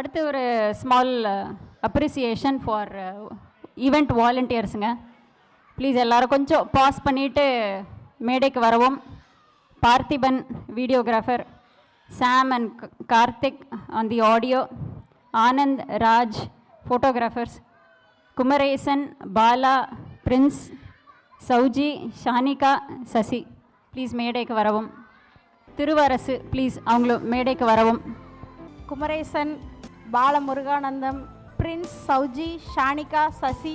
அடுத்து ஒரு small appreciation for event வாலண்டியர்ஸுங்க ப்ளீஸ் எல்லோரும் கொஞ்சம் பாஸ் பண்ணிவிட்டு மேடைக்கு வரவும். Parthiban videographer Sam and Karthik on the audio Anand Raj photographers Kumaresan Bala Prince Sowji Shanika Sasi please மேடைக்கு வரவும். திருவரசு ப்ளீஸ் அவங்களும் மேடைக்கு வரவும். குமரேசன் பாலமுருகானந்தம் பிரின்ஸ் சௌஜி ஷானிகா சசி.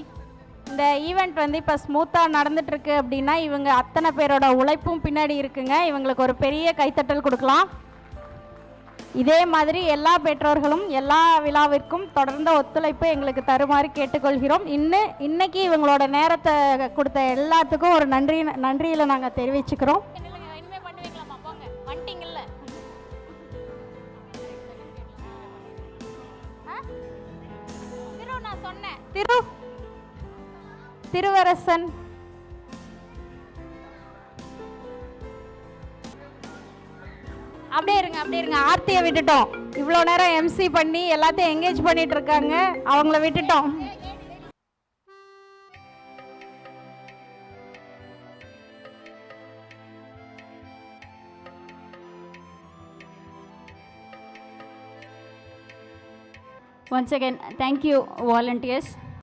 இந்த ஈவெண்ட் வந்து இப்போ ஸ்மூத்தாக நடந்துட்டுருக்கு அப்படின்னா இவங்க அத்தனை பேரோட உழைப்பும் பின்னாடி இருக்குங்க. இவங்களுக்கு ஒரு பெரிய கைத்தட்டல் கொடுக்கலாம். இதே மாதிரி எல்லா பெற்றோர்களும் எல்லா விழாவிற்கும் தொடர்ந்த ஒத்துழைப்பு எங்களுக்கு தருமாறு கேட்டுக்கொள்கிறோம். இன்னும் இன்னைக்கு இவங்களோட நேரத்தை கொடுத்த எல்லாத்துக்கும் ஒரு நன்றி நன்றியில் நாங்கள் தெரிவிச்சுக்கிறோம். திரு நான் சொன்னேன். திரு திருவரசன். அப்படியே இருங்க அப்படியே இருங்க. ஆர்த்தியை விட்டுட்டோம். இவ்வளோ நேரம் எம்சி பண்ணி எல்லாத்தையும் என்கேஜ் பண்ணிட்டு இருக்காங்க. அவங்கள விட்டுட்டோம். Once again, thank you, volunteers.